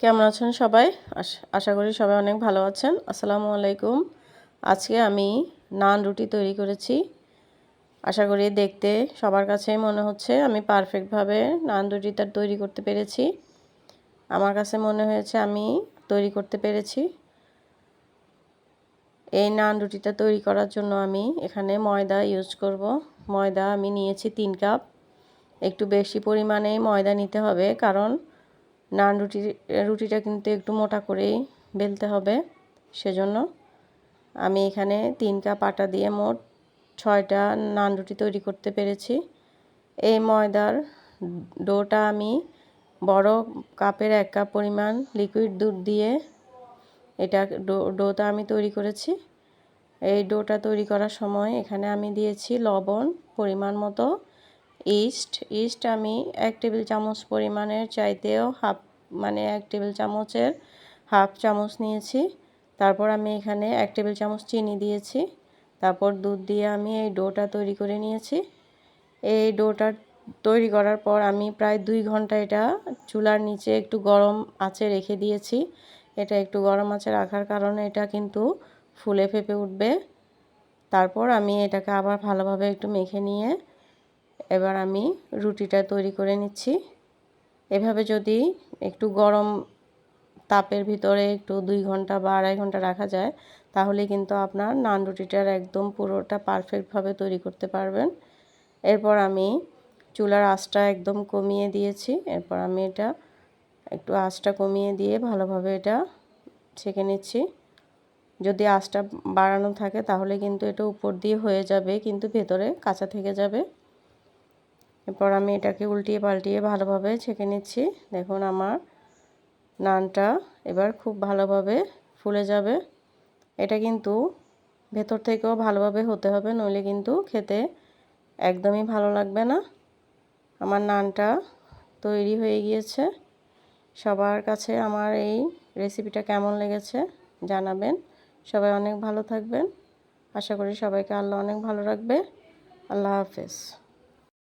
কেমন আছেন সবাই? আশ- করি সবাই অনেক ভালো আছেন। আসসালামু আলাইকুম। আজকে আমি নান রুটি তৈরি করেছি। আশা করি দেখতে সবার কাছেই মনে হচ্ছে। আমি পারফেক্টভাবে নান রুটিটা তৈরি করতে পেরেছি। আমার কাছে মনে হয়েছে আমি তৈরি করতে পেরেছি। এই নান রুটিটা তৈরি করার জন্য আমি এখানে ময়দা ইউজ করব। ময়দা আমি নিয়েছি তিন কাপ একটু বেশি পরিমাণেই ময়দা নিতে হবে কারণ নান রুটি, রুটিটা কিন্তু একটু মোটা করেই বেলতে হবে, সেজন্য আমি এখানে তিন কাপ আটা দিয়ে মোট ছয়টা নান রুটি তৈরি করতে পেরেছি। এই ময়দার ডোটা আমি বড় কাপের এক কাপ পরিমাণ লিকুইড দুধ দিয়ে এটা ডো, ডোটা আমি তৈরি করেছি। এই ডোটা তৈরি করার সময় এখানে আমি দিয়েছি লবণ পরিমাণ মতো ইস্ট ইস্ট আমি এক টেবিল চামচ পরিমাণের চাইতেও হাফ মানে এক টেবিল চামচের হাফ চামচ নিয়েছি। তারপর আমি এখানে এক টেবিল চামচ চিনি দিয়েছি। তারপর দুধ দিয়ে আমি এই ডোটা তৈরি করে নিয়েছি। এই ডোটা তৈরি করার পর আমি প্রায় দুই ঘণ্টা এটা চুলার নিচে একটু গরম আঁচে রেখে দিয়েছি। এটা একটু গরম আঁচে রাখার কারণে এটা কিন্তু ফুলে ফেপে উঠবে। তারপর আমি এটাকে আবার ভালোভাবে একটু মেখে নিয়ে এবার আমি রুটিটা তৈরি করে নিচ্ছি। এভাবে যদি একটু গরম তাপের ভিতরে একটু দুই ঘণ্টা বা আড়াই ঘণ্টা রাখা যায়, তাহলে কিন্তু আপনার নান রুটিটার একদম পুরোটা পারফেক্টভাবে তৈরি করতে পারবেন। এরপর আমি চুলার আঁচটা একদম কমিয়ে দিয়েছি। এরপর আমি এটা একটু আঁচটা কমিয়ে দিয়ে ভালোভাবে এটা ছেঁকে নিচ্ছি। যদি আঁচটা বাড়ানো থাকে, তাহলে কিন্তু এটা উপর দিয়ে হয়ে যাবে, কিন্তু ভেতরে কাঁচা থেকে যাবে। এরপর আমি এটাকে উল্টিয়ে পাল্টিয়ে ভালোভাবে ছেঁকে নিচ্ছি। দেখুন আমার নানটা এবার খুব ভালোভাবে ফুলে যাবে। এটা কিন্তু ভেতর থেকেও ভালোভাবে হতে হবে, নইলে কিন্তু খেতে একদমই ভালো লাগবে না। আমার নানটা তৈরি হয়ে গিয়েছে। সবার কাছে আমার এই রেসিপিটা কেমন লেগেছে জানাবেন। সবাই অনেক ভালো থাকবেন। আশা করি সবাইকে আল্লাহ অনেক ভালো রাখবে। আল্লাহ হাফেজ।